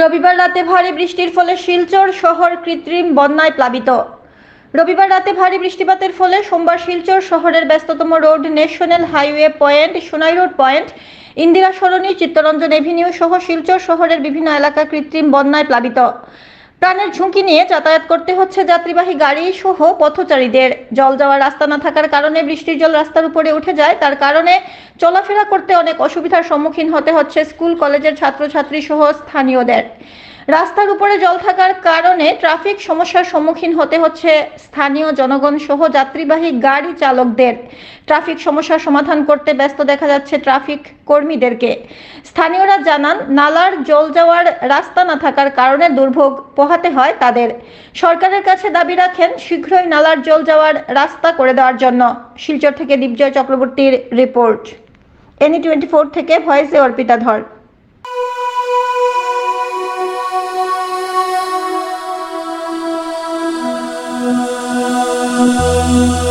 রবিবার রাতে ভারী বৃষ্টির ফলে শিলচর শহর কৃত্রিম বন্যায় প্লাবিত। রবিবার রাতে ভারী বৃষ্টিপাতের ফলে সোমবার শিলচর শহরের ব্যস্ততম road national highway point, Sonai road point, Indira Sarani, Chittaranjan avenue সহ শিলচর শহরের বিভিন্ন এলাকা কৃত্রিম বন্যায় প্লাবিত। প্রাণের ঝুঁকি নিয়ে যাতায়াত করতে হচ্ছে যাত্রীবাহী গাড়ি সহ পথচারীদের। জল যাওয়ার রাস্তা না থাকার কারণে বৃষ্টির জল রাস্তার উপরে উঠে যায়। তার কারণে চলাফেরা করতে অনেক অসুবিধার সম্মুখীন হতে হচ্ছে স্কুল, কলেজের ছাত্রছাত্রী সহ স্থানীয়দের। রাস্তার উপরে জল থাকার কারণে ট্রাফিক সমস্যার সম্মুখীন হতে হচ্ছে স্থানীয় জনগণ সহ যাত্রীবাহী গাড়ি চালকদের। ট্রাফিক সমস্যার সমাধান করতে ব্যস্ত দেখা যাচ্ছে ট্রাফিক কর্মীদেরকে। স্থানীয়রা জানান, নালার জল যাওয়ার রাস্তা না থাকার কারণে দুর্ভোগ পোহাতে হয় তাদের। সরকারের কাছে দাবি রাখেন, শীঘ্রই নালার জল যাওয়ার রাস্তা করে দেওয়ার জন্য। শিলচর থেকে দীপজয় চক্রবর্তীর রিপোর্ট। এনি টোয়েন্টি ফোর থেকে ভয়েসে অর্পিতা ধর love.